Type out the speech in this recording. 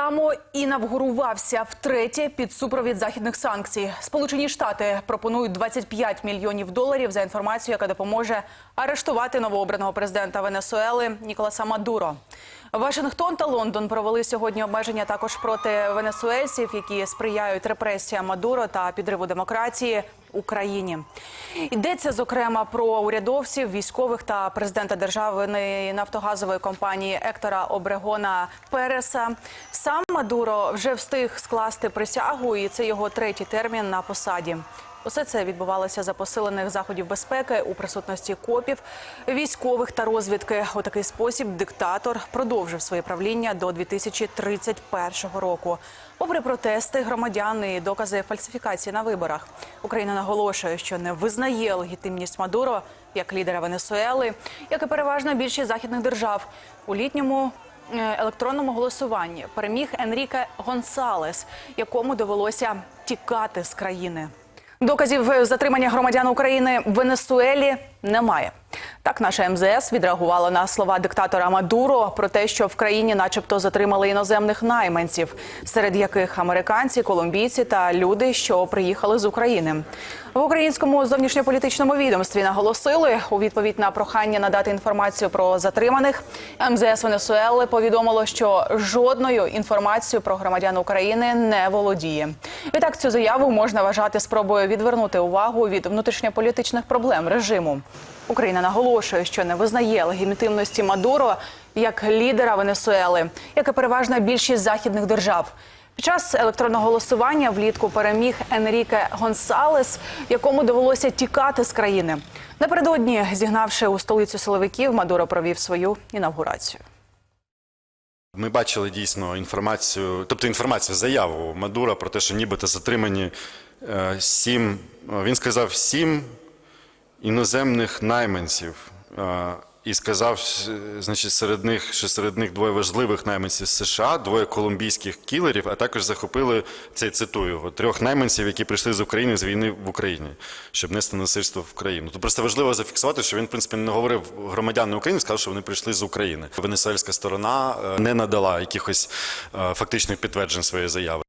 само інавгурувався втретє під супровід західних санкцій. Сполучені Штати пропонують 25 мільйонів доларів за інформацію, яка допоможе арештувати новообраного президента Венесуели Ніколаса Мадуро. Вашингтон та Лондон провели сьогодні обмеження також проти венесуельців, які сприяють репресіям Мадуро та підриву демократії Україні. Йдеться зокрема про урядовців, військових та президента державної нафтогазової компанії Ектора Обрегона Переса. Сам Мадуро вже встиг скласти присягу, і це його третій термін на посаді. Усе це відбувалося за посилених заходів безпеки у присутності копів, військових та розвідки. У такий спосіб диктатор продовжив своє правління до 2031 року. Попри протести громадян і докази фальсифікації на виборах, Україна наголошує, що не визнає легітимність Мадуро як лідера Венесуели, як і переважна більшість західних держав у літньому е, електронному голосуванні переміг Енріке Гонсалес, якому довелося тікати з країни. Доказів затримання громадян України в Венесуелі немає. Так, наша МЗС відреагувала на слова диктатора Мадуро про те, що в країні, начебто, затримали іноземних найманців, серед яких американці, колумбійці та люди, що приїхали з України. В українському зовнішньополітичному відомстві наголосили у відповідь на прохання надати інформацію про затриманих. МЗС Венесуели повідомило, що жодною інформацією про громадян України не володіє. Відтак цю заяву можна вважати спробою відвернути увагу від внутрішньополітичних проблем режиму. Україна наголошує, що не визнає легітимності Мадуро як лідера Венесуели, як і переважна більшість західних держав. Під час електронного голосування влітку переміг Енріке Гонсалес, якому довелося тікати з країни. Напередодні, зігнавши у столицю силовиків, Мадуро провів свою інавгурацію. Ми бачили дійсно інформацію, тобто інформацію, заяву Мадура про те, що нібито затримані е, сім, він сказав сім іноземних найманців. І сказав, значить, серед них, що серед них двоє важливих найманців з США, двоє колумбійських кілерів, а також захопили це цитую його, трьох найманців, які прийшли з України з війни в Україні, щоб нести насильство в країну. Тут просто важливо зафіксувати, що він, в принципі, не говорив громадяни України, сказав, що вони прийшли з України. Венесуельська сторона е, не надала якихось е, фактичних підтверджень своєї заяви.